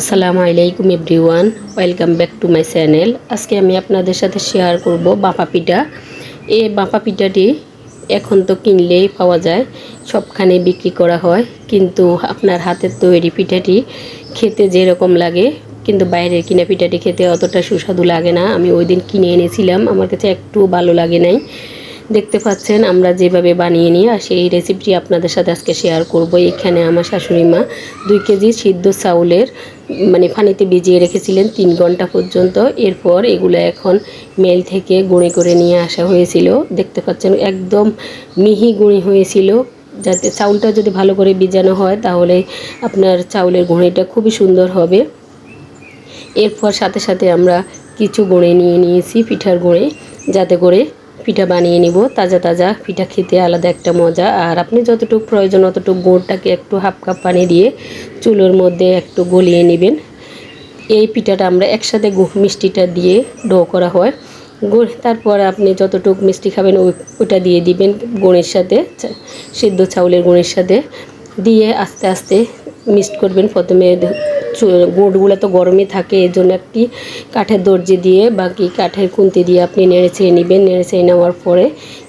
আসসালামু আলাইকুম everyone, welcome back to my channel. আজকে আমি আপনাদের সাথে শেয়ার করব বাপা পিঠা। এই বাপা পিঠাটি এখন তো কিনলেই পাওয়া যায় সবখানে বিক্রি করা হয়। কিন্তু আপনার হাতের তৈরি পিঠাটি খেতে যেরকম লাগে, কিন্তু বাইরের কিনা পিঠাটি খেতে অতটা সুস্বাদু লাগে না। আমি ওই দিন কিনে এনেছিলাম, আমার কাছে একটুও ভালো লাগে নাই। দেখতে পাচ্ছেন, আমরা যেভাবে বানিয়ে নিই, আর সেই রেসিপিটি আপনাদের সাথে আজকে শেয়ার করব। এখানে আমার শাশুড়ি মা দুই কেজি সিদ্ধ চাউলের মানে পানিতে ভিজিয়ে রেখেছিলেন তিন ঘণ্টা পর্যন্ত। এরপর এগুলো এখন মেল থেকে গুঁড়ি করে নিয়ে আসা হয়েছিল। দেখতে পাচ্ছেন একদম মিহি গুঁড়ি হয়েছিল। যাতে চাউলটা যদি ভালো করে ভিজানো হয়, তাহলে আপনার চাউলের গুঁড়িটা খুবই সুন্দর হবে। এরপর সাথে সাথে আমরা কিছু গুঁড়ে নিয়ে নিয়েছি, পিঠার গুঁড়ে, যাতে করে পিঠা বানিয়ে নিব, তাজা তাজা পিঠা খেতে আলাদা একটা মজা। আর আপনি যতটুকু প্রয়োজন, অতটুকু গুড়টাকে একটু হাফ কাপ পানি দিয়ে চুলোর মধ্যে একটু গলিয়ে নেবেন। এই পিঠাটা আমরা একসাথে মিষ্টিটা দিয়ে ডো করা হয়। গুড় তারপর আপনি যতটুকু মিষ্টি খাবেন ওটা দিয়ে দিবেন গুঁড়ের সাথে সিদ্ধ চাউলের গুঁড়ের সাথে। দিয়ে আস্তে আস্তে মিক্সড করবেন প্রথমে গুড়গুলো তো গরমই থাকে এর জন্য একটি কাঠের দর্জি দিয়ে বাকি কাঠের খুন্তি দিয়ে আপনি নেড়ে ছেড়ে নেবেন, নেড়ে ছেড়ে নেওয়ার পরে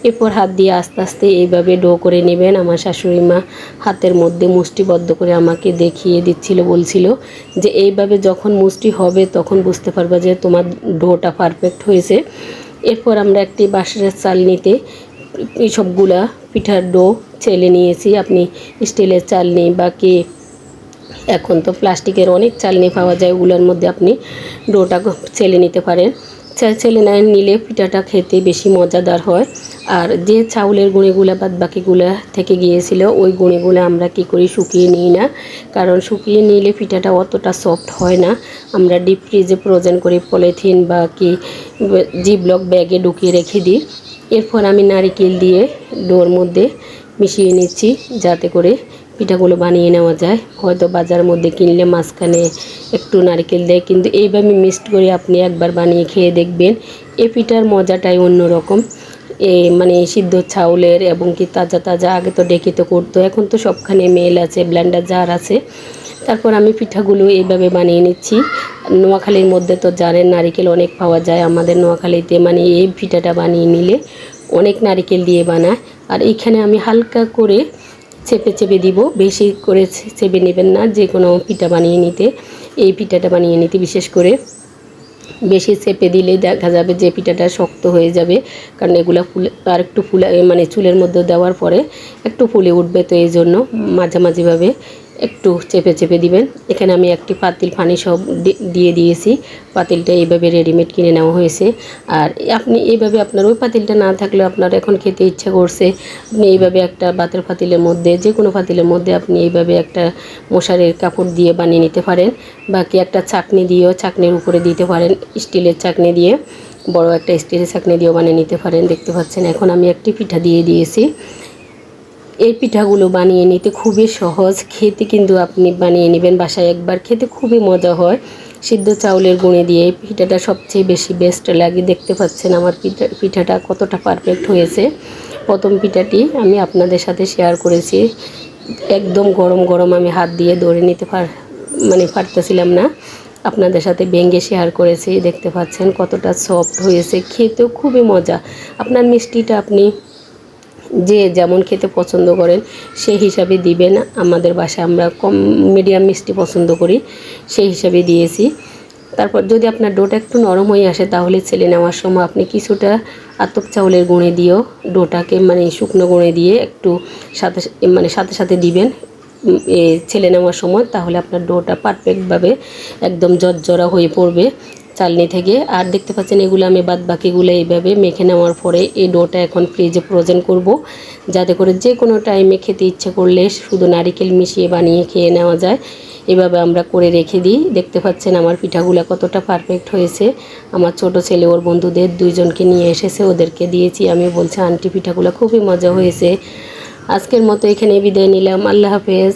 এরপর হাত দিয়ে আস্তে আস্তে এইভাবে ডো করে নেবেন। আমার শাশুড়ি মা হাতের মধ্যে মুষ্টিবদ্ধ করে আমাকে দেখিয়ে দিচ্ছিল, বলছিল যে এইভাবে যখন মুষ্টি হবে তখন বুঝতে পারবা যে তোমার ডোটা পারফেক্ট হয়েছে। এরপর আমরা একটি বাঁশের চাল নিতে এই সবগুলা পিঠার ডো ছেলে নিয়েছি। আপনি স্টিলের চালনি বাকি এখন তো প্লাস্টিকের অনেক চালনি পাওয়া যায়, ওগুলোর মধ্যে আপনি ডোটা ছেলে নিতে পারেন। ছেলে না নিলে পিঠাটা খেতে বেশি মজাদার হয়। আর যে চাউলের গুঁড়িগুলো বাদ বাকিগুলো থেকে গিয়েছিল, ওই গুঁড়িগুলো আমরা কি করি, শুকিয়ে নিই না। কারণ শুকিয়ে নিলে পিঠাটা অতটা সফট হয় না। আমরা ডিপ ফ্রিজে ফ্রোজেন করে পলিথিন বা কি জি ব্লক ব্যাগে ঢুকিয়ে রেখে দিই। এরপর আমি নারিকেল দিয়ে ডোর মধ্যে মিশিয়ে নিচ্ছি, যাতে করে পিঠাগুলো বানিয়ে নেওয়া যায়। হয়তো বাজারের মধ্যে কিনলে মাঝখানে একটু নারকেল দেয়, কিন্তু এইভাবে মিক্সড করে আপনি একবার বানিয়ে খেয়ে দেখবেন, এই পিঠার মজাটাই অন্যরকম। এ মানে সিদ্ধ চাউলের এবং কি তাজা তাজা, আগে তো ডেকে তো করতো, এখন তো সবখানে মেল আছে ব্লেন্ডার জার আছে। তারপর আমি পিঠাগুলো এইভাবে বানিয়ে নিচ্ছি। নোয়াখালীর মধ্যে তো জানেন নারিকেল অনেক পাওয়া যায়, আমাদের নোয়াখালীতে মানে এই পিঠাটা বানিয়ে নিলে অনেক নারিকেল দিয়ে বানায়। আর এখানে আমি হালকা করে চেপে চেপে দিব বেশি করে চেপে নেবেন না যে কোনো পিঠা বানিয়ে নিতে। এই পিঠাটা বানিয়ে নিতে বিশেষ করে বেশি চেপে দিলে দেখা যাবে যে পিঠাটা শক্ত হয়ে যাবে কারণ এগুলো ফুলে আর একটু ফুলে মানে চুলের মধ্যে দেওয়ার পরে একটু ফুলে উঠবে তো এই জন্য মাঝামাঝিভাবে। একটু চেপে চেপে দিবেন। এখানে আমি একটি পাতিল পানি সব দিয়ে দিয়েছি। পাতিলটা এইভাবে রেডিমেড কিনে নেওয়া হয়েছে। আর আপনি এইভাবে আপনার ওই পাতিলটা না থাকলেও আপনার এখন খেতে ইচ্ছা করছে। আপনি এইভাবে একটা বাতের পাতিলের মধ্যে যে কোনো পাতিলের মধ্যে আপনি এইভাবে একটা মশারির কাপড় দিয়ে বানিয়ে নিতে পারেন। বাকি একটা চাকনি দিয়েও চাকনির উপরে দিতে পারেন, স্টিলের চাকনি দিয়ে। বড় একটা স্টিলের চাকনি দিয়েও বানিয়ে নিতে পারেন। দেখতে পাচ্ছেন, এখন আমি একটি পিঠা দিয়ে দিয়েছি। এই পিঠাগুলো বানিয়ে নিতে খুবই সহজ। খেতে কিন্তু আপনি বানিয়ে নেবেন বাসায় একবার। খেতে খুবই মজা হয়। সিদ্ধ চাউলের গুঁড়ে দিয়ে পিঠাটা সবচেয়ে বেশি বেস্ট লাগে। দেখতে পাচ্ছেন আমার পিঠা, পিঠাটা কতটা পারফেক্ট হয়েছে। প্রথম পিঠাটি আমি আপনাদের সাথে শেয়ার করেছি। একদম গরম গরম আমি হাত দিয়ে ধরে নিতে পার মানে পারতেছিলাম না। আপনাদের সাথে ভেঙে শেয়ার করেছি। দেখতে পাচ্ছেন কতটা সফট হয়েছে। খেতেও খুবই মজা। আপনার মিষ্টিটা আপনি যে যেমন খেতে পছন্দ করেন, সেই হিসাবে দিবেন। আমাদের বাসায় আমরা কম মিডিয়াম মিষ্টি পছন্দ করি, সেই হিসাবে দিয়েছি। তারপর যদি আপনার ডোটা একটু নরম হয়ে আসে, তাহলে ছেলে নেওয়ার সময় আপনি কিছুটা আতপ চাউলের গুঁড়ে দিয়েও ডোটাকে মানে শুকনো গুঁড়ে দিয়ে একটু সাথে মানে সাথে সাথে দিবেন। ছেলে নেওয়ার সময়, তাহলে আপনার ডোটা পারফেক্টভাবে একদম জর্জরা হয়ে পড়বে। চালনি থেকে। আর দেখতে পাচ্ছেন, এগুলো আমি বাদ বাকিগুলো এইভাবে মেখে নেওয়ার পরে এই ডোটা এখন ফ্রিজে ফ্রোজেন করব। যাতে করে যে কোনো টাইমে খেতে ইচ্ছে করলে শুধু নারিকেল মিশিয়ে বানিয়ে খেয়ে নেওয়া যায়। এভাবে আমরা করে রেখে দিই। দেখতে পাচ্ছেন, আমার পিঠাগুলো কতটা পারফেক্ট হয়েছে। আমার ছোট ছেলে, ওর বন্ধুদের দুইজনকে নিয়ে এসেছে, ওদেরকে দিয়েছি। আমি বলছি, আন্টি, পিঠাগুলো খুবই মজা হয়েছে। আজকের মতো এখানে বিদায় নিলাম। আল্লাহ হাফেজ।